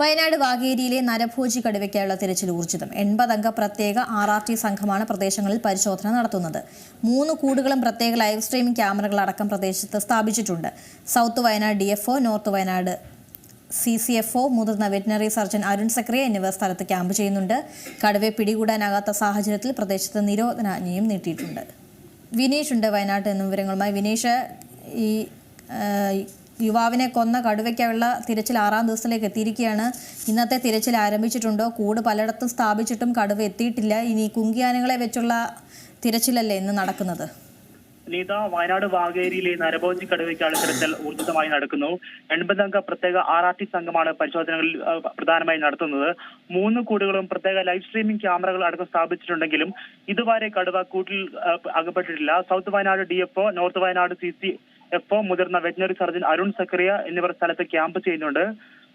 വയനാട് വാഗേരിയിലെ നരഭോജി കടുവയ്ക്കായുള്ള തിരച്ചിൽ ഊർജിതം. എൺപതംഗ പ്രത്യേക R R T സംഘമാണ് പ്രദേശങ്ങളിൽ പരിശോധന നടത്തുന്നത്. മൂന്ന് കൂടുകളും പ്രത്യേക ലൈവ് സ്ട്രീമിംഗ് ക്യാമറകൾ അടക്കം പ്രദേശത്ത് സ്ഥാപിച്ചിട്ടുണ്ട്. South Wayanad D F north Wayanad C C F O മുതിർന്ന വെറ്റിനറി സർജൻ അരുൺ സക്രിയ എന്നിവർ സ്ഥലത്ത് ക്യാമ്പ് ചെയ്യുന്നുണ്ട്. കടുവയെ പിടികൂടാനാകാത്ത സാഹചര്യത്തിൽ പ്രദേശത്ത് നിരോധനാജ്ഞയും നീട്ടിയിട്ടുണ്ട്. വിനീഷ് ഉണ്ട് വയനാട്ടിൽ നിന്നും വിവരങ്ങളുമായി. വിനീഷ് ഈ യുവാവിനെ കൊന്ന കടുവയ്ക്കുള്ള തിരച്ചിൽ ആറാം ദിവസത്തിലേക്ക് എത്തിയിരിക്കുകയാണ്. ഇന്നത്തെ തിരച്ചിൽ ആരംഭിച്ചിട്ടുണ്ടോ? കൂട് പലയിടത്തും സ്ഥാപിച്ചിട്ടും കടുവ എത്തിയിട്ടില്ല. ഇനി കുങ്കിയാനകളെ വെച്ചുള്ള തിരച്ചിലല്ലേ ഇന്ന് നടക്കുന്നത്? നീത വയനാട് വാഗേരിയിലെ നരഭോജി കടുവയ്ക്കാണ് തിരച്ചിൽ ഊർജിതമായി നടക്കുന്നു. എൺപതംഗ പ്രത്യേക ആർ ആർ ടി സംഘമാണ് പരിശോധനകളിൽ പ്രധാനമായി നടത്തുന്നത്. മൂന്ന് കൂടുകളും പ്രത്യേക ലൈവ് സ്ട്രീമിംഗ് ക്യാമറകൾ അടക്കം സ്ഥാപിച്ചിട്ടുണ്ടെങ്കിലും ഇതുവരെ കടുവ കൂട്ടിൽ അകപ്പെട്ടിട്ടില്ല. South Wayanad D north Wayanad C F മുതിർന്ന വെറ്റിനറി സർജൻ അരുൺ സക്കറിയ എന്നിവർ സ്ഥലത്ത് ക്യാമ്പ് ചെയ്യുന്നുണ്ട്.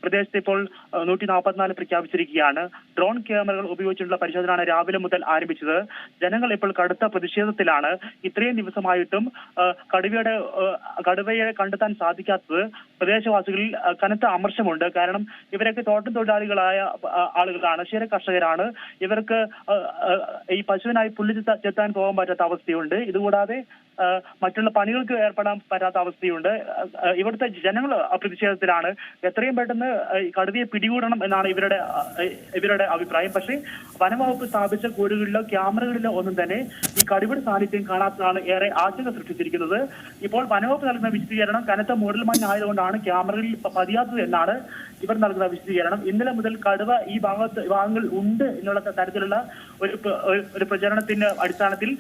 പ്രദേശത്ത് ഇപ്പോൾ നൂറ്റി നാൽപ്പത്തിനാല് പ്രഖ്യാപിച്ചിരിക്കുകയാണ്. ഡ്രോൺ ക്യാമറകൾ ഉപയോഗിച്ചുള്ള പരിശോധനയാണ് രാവിലെ മുതൽ ആരംഭിച്ചത്. ജനങ്ങൾ ഇപ്പോൾ കടുത്ത പ്രതിഷേധത്തിലാണ്. ഇത്രയും ദിവസമായിട്ടും കടുവയുടെ കടുവയെ കണ്ടെത്താൻ സാധിക്കാത്തത് പ്രദേശവാസികളിൽ കനത്ത അമർശമുണ്ട് കാരണം ഇവരൊക്കെ തോട്ടം തൊഴിലാളികളായ ആളുകളാണ് ക്ഷീര കർഷകരാണ്. ഇവർക്ക് ഈ പശുവിനായി പുല്ല് ചെത്ത- ചെത്താൻ പോകാൻ പറ്റാത്ത അവസ്ഥയുണ്ട്. ഇതുകൂടാതെ മറ്റുള്ള പണികൾക്ക് ഏർപ്പെടാൻ പറ്റാത്ത അവസ്ഥയുണ്ട്. ഇവിടുത്തെ ജനങ്ങൾ പ്രതിഷേധത്തിലാണ് എത്രയും പെട്ടെന്ന് കടുവയെ പിടികൂടണം എന്നാണ് ഇവരുടെ ഇവരുടെ അഭിപ്രായം. പക്ഷേ വനംവകുപ്പ് സ്ഥാപിച്ച കൂടുകളിലോ ക്യാമറകളിലോ ഒന്നും തന്നെ ഈ കടുവയുടെ സാന്നിധ്യം കാണാത്തതാണ് ഏറെ ആശങ്ക സൃഷ്ടിച്ചിരിക്കുന്നത്. ഇപ്പോൾ വനംവകുപ്പ് നൽകുന്ന വിശദീകരണം കനത്ത മൂടൽ ആയതുകൊണ്ടാണ് ക്യാമറകളിൽ പതിയാത്തത് എന്നാണ് ഇവർ നൽകുന്ന വിശദീകരണം. ഇന്നലെ മുതൽ കടുവ ഈ ഭാഗത്ത് ഭാഗങ്ങൾ ഉണ്ട് എന്നുള്ള തരത്തിലുള്ള ഒരു ഒരു- പ്രചരണത്തിന്റെ അടിസ്ഥാനത്തിൽ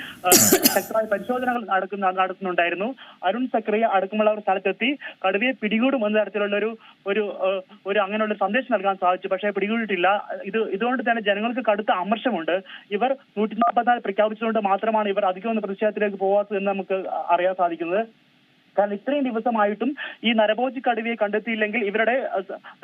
ശക്തമായ പരിശോധനകൾ നടക്കുന്ന നടത്തുന്നുണ്ടായിരുന്നു അരുൺ സക്രിയ അടക്കമുള്ളവർ സ്ഥലത്തെത്തി കടുവയെ പിടികൂടും എന്ന തരത്തിലുള്ള ഒരു ഒരു അങ്ങനെയുള്ള സന്ദേശം നൽകാൻ സാധിച്ചു. പക്ഷേ പിടികൂടിയിട്ടില്ല. ഇത് ഇതുകൊണ്ട് തന്നെ ജനങ്ങൾക്ക് കടുത്ത അമർഷമുണ്ട്. ഇവർ നൂറ്റി നാൽപ്പത്തിനാല് പ്രഖ്യാപിച്ചതുകൊണ്ട് മാത്രമാണ് ഇവർ അധികം പ്രതിഷേധത്തിലേക്ക് പോകാത്തത് എന്ന് നമുക്ക് അറിയാൻ സാധിക്കുന്നത്. കാരണം ഇത്രയും ദിവസമായിട്ടും ഈ നരഭോജി കടുവയെ കണ്ടെത്തിയില്ലെങ്കിൽ ഇവരുടെ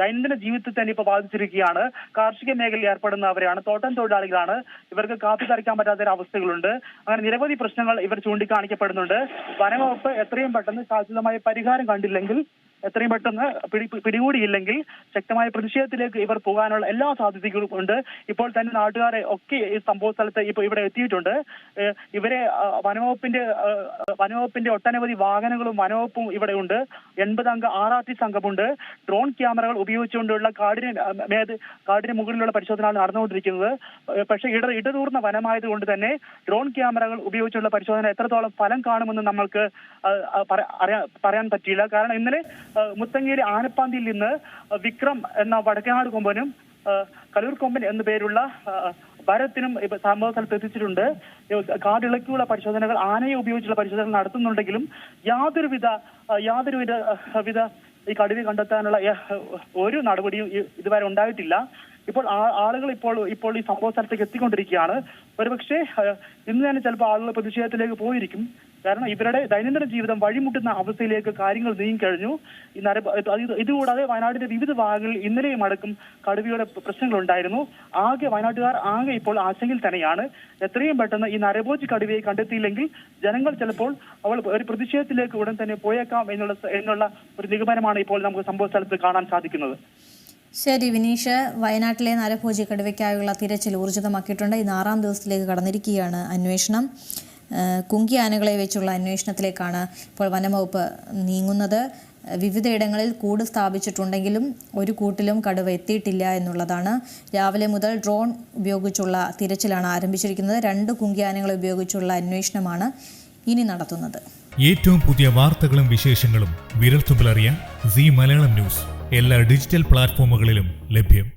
ദൈനംദിന ജീവിതത്തിൽ തന്നെ ഇപ്പൊ ബാധിച്ചിരിക്കുകയാണ്. കാർഷിക മേഖലയിൽ ഏർപ്പെടുന്നവരാണ് തോട്ടം തൊഴിലാളികളാണ്. ഇവർക്ക് കാപ്പി തറിക്കാൻ പറ്റാത്ത അവസ്ഥകളുണ്ട്. അങ്ങനെ നിരവധി പ്രശ്നങ്ങൾ ഇവർ ചൂണ്ടിക്കാണിക്കപ്പെടുന്നുണ്ട്. വനംവകുപ്പ് എത്രയും പെട്ടെന്ന് ശാശ്വതമായ പരിഹാരം കണ്ടില്ലെങ്കിൽ എത്രയും പെട്ടെന്ന് പിടി പിടികൂടിയില്ലെങ്കിൽ ശക്തമായ പ്രതിഷേധത്തിലേക്ക് ഇവർ പോകാനുള്ള എല്ലാ സാധ്യതകളും ഉണ്ട്. ഇപ്പോൾ തന്നെ നാട്ടുകാരെ ഒക്കെ ഈ സംഭവ സ്ഥലത്ത് ഇപ്പോൾ ഇവിടെ എത്തിയിട്ടുണ്ട്. ഇവരെ വനവകുപ്പിന്റെ വനവകുപ്പിന്റെ ഒട്ടനവധി വാഹനങ്ങളും വനവകുപ്പും ഇവിടെ ഉണ്ട്. എൺപത് അംഗ ആർ ആർ ടി സംഘമുണ്ട്. ഡ്രോൺ ക്യാമറകൾ ഉപയോഗിച്ചുകൊണ്ടുള്ള കാടിന് മേത് കാടിന് മുകളിലുള്ള പരിശോധന നടന്നുകൊണ്ടിരിക്കുന്നത്. പക്ഷെ ഇട ഇടതൂർന്ന വനമായതുകൊണ്ട് തന്നെ ഡ്രോൺ ക്യാമറകൾ ഉപയോഗിച്ചുള്ള പരിശോധന എത്രത്തോളം ഫലം കാണുമെന്ന് നമ്മൾക്ക് പറയാൻ പറ്റിയില്ല. കാരണം ഇന്നലെ ആ, മുത്തങ്ങയിലെ ആനപ്പാന്തിയിൽ നിന്ന് വിക്രം എന്ന വടക്കനാട് കൊമ്പനും കലൂർ കൊമ്പൻ എന്ന പേരുള്ള ഭാരതത്തിനും സംഭവ സ്ഥലത്ത് എത്തിച്ചിട്ടുണ്ട്. കാടിളക്കിയുള്ള പരിശോധനകൾ ആനയെ ഉപയോഗിച്ചുള്ള പരിശോധനകൾ നടത്തുന്നുണ്ടെങ്കിലും യാതൊരുവിധ വിധ യാതൊരുവിധ വിധ ഈ കടുവി കണ്ടെത്താനുള്ള ഒരു നടപടിയും ഇതുവരെ ഉണ്ടായിട്ടില്ല. ഇപ്പോൾ ആളുകൾ ഇപ്പോൾ ഇപ്പോൾ ഈ സംഭവ സ്ഥലത്തേക്ക് എത്തിക്കൊണ്ടിരിക്കുകയാണ്. ഒരുപക്ഷെ ഇന്ന് തന്നെ ചിലപ്പോൾ ആളുകൾ പ്രതിഷേധത്തിലേക്ക് പോയിരിക്കും. കാരണം ഇവരുടെ ദൈനംദിന ജീവിതം വഴിമുട്ടുന്ന അവസ്ഥയിലേക്ക് കാര്യങ്ങൾ നീങ്ങിക്കഴിഞ്ഞു ഇതുകൂടാതെ വയനാടിന്റെ വിവിധ ഭാഗങ്ങളിൽ ഇന്നലെയും അടക്കം കടുവയുടെ പ്രശ്നങ്ങൾ ഉണ്ടായിരുന്നു. ആകെ വയനാട്ടുകാർ ആകെ ഇപ്പോൾ ആശങ്കയിൽ തന്നെയാണ്. എത്രയും പെട്ടെന്ന് ഈ നരഭോജി കടുവയെ കണ്ടെത്തിയില്ലെങ്കിൽ ജനങ്ങൾ ചിലപ്പോൾ അവൾ ഒരു പ്രതിഷേധത്തിലേക്ക് ഉടൻ തന്നെ പോയേക്കാം എന്നുള്ള എന്നുള്ള ഒരു നിഗമനമാണ് ഇപ്പോൾ നമുക്ക് സംഭവ സ്ഥലത്ത് കാണാൻ സാധിക്കുന്നത്. ശരി വിനീഷ്. വയനാട്ടിലെ നരഭോജി കടുവയ്ക്കായുള്ള തിരച്ചിൽ ഊർജിതമാക്കിയിട്ടുണ്ട്. ഇന്ന് ആറാം ദിവസത്തിലേക്ക് കടന്നിരിക്കുകയാണ് അന്വേഷണം. കുങ്കി ആനകളെ വെച്ചുള്ള അന്വേഷണത്തിലേക്കാണ് ഇപ്പോൾ വനംവകുപ്പ് നീങ്ങുന്നത്. വിവിധയിടങ്ങളിൽ കൂട് സ്ഥാപിച്ചിട്ടുണ്ടെങ്കിലും ഒരു കൂട്ടിലും കടുവ എത്തിയിട്ടില്ല എന്നുള്ളതാണ്. രാവിലെ മുതൽ ഡ്രോൺ ഉപയോഗിച്ചുള്ള തിരച്ചിലാണ് ആരംഭിച്ചിരിക്കുന്നത്. രണ്ട് കുങ്കിയാനകളെ ഉപയോഗിച്ചുള്ള അന്വേഷണമാണ് ഇനി നടത്തുന്നത്. ഏറ്റവും പുതിയ വാർത്തകളും വിശേഷങ്ങളും വിരൽത്തുമ്പിലറിയാൻ സി മലയാളം ന്യൂസ്. എല്ലാ ഡിജിറ്റൽ പ്ലാറ്റ്ഫോമുകളിലും ലഭ്യം.